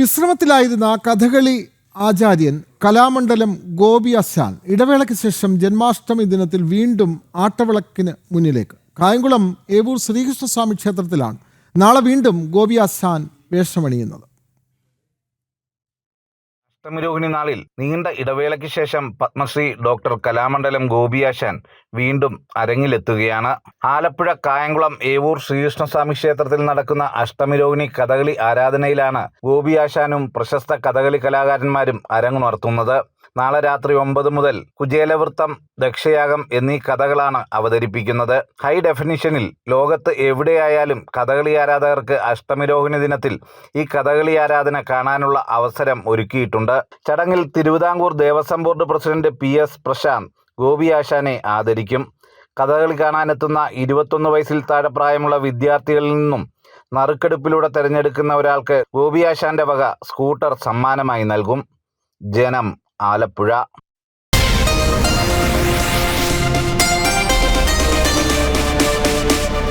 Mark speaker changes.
Speaker 1: വിശ്രമത്തിലായിരുന്ന കഥകളി ആചാര്യൻ കലാമണ്ഡലം ഗോപി അസാൻ ഇടവേളയ്ക്ക് ശേഷം ജന്മാഷ്ടമി ദിനത്തിൽ വീണ്ടും ആട്ടവിളക്കിന് മുന്നിലേക്ക്. കായംകുളം ഏവൂർ ശ്രീകൃഷ്ണസ്വാമി ക്ഷേത്രത്തിലാണ്. നാളെ വീണ്ടും ഗോപി അസാൻ വേഷമണിയുന്നത്.
Speaker 2: അഷ്ടമിരോഹിണി നാളിൽ നീണ്ട ഇടവേളയ്ക്ക് ശേഷം പത്മശ്രീ ഡോക്ടർ കലാമണ്ഡലം ഗോപിയാശാൻ വീണ്ടും അരങ്ങിലെത്തുകയാണ്. ആലപ്പുഴ കായംകുളം ഏവൂർ ശ്രീകൃഷ്ണസ്വാമി ക്ഷേത്രത്തിൽ നടക്കുന്ന അഷ്ടമിരോഹിണി കഥകളി ആരാധനയിലാണ് ഗോപിയാശാനും പ്രശസ്ത കഥകളി കലാകാരന്മാരും അരങ്ങുണർത്തുന്നത് നാളെ രാത്രി ഒമ്പത് മുതൽ കുചേലവൃത്തം ദക്ഷയാഗം എന്നീ കഥകളാണ് അവതരിപ്പിക്കുന്നത്. ഹൈ ഡെഫിനിഷനിൽ ലോകത്ത് എവിടെയായാലും കഥകളി ആരാധകർക്ക് അഷ്ടമിരോഹിണി ദിനത്തിൽ ഈ കഥകളി ആരാധന കാണാനുള്ള അവസരം ഒരുക്കിയിട്ടുണ്ട്. ചടങ്ങിൽ Thiruvithamkoor Devaswom board president P S Prashanth Gopi ആശാനെ ആദരിക്കും. കഥകളി കാണാനെത്തുന്ന ഇരുപത്തൊന്ന് വയസ്സിൽ താഴെ പ്രായമുള്ള വിദ്യാർത്ഥികളിൽ നിന്നും നറുക്കെടുപ്പിലൂടെ തിരഞ്ഞെടുക്കുന്ന ഒരാൾക്ക് ഗോപി ആശാന്റെ വക സ്കൂട്ടർ സമ്മാനമായി നൽകും. ജനം ആലപ്പുഴ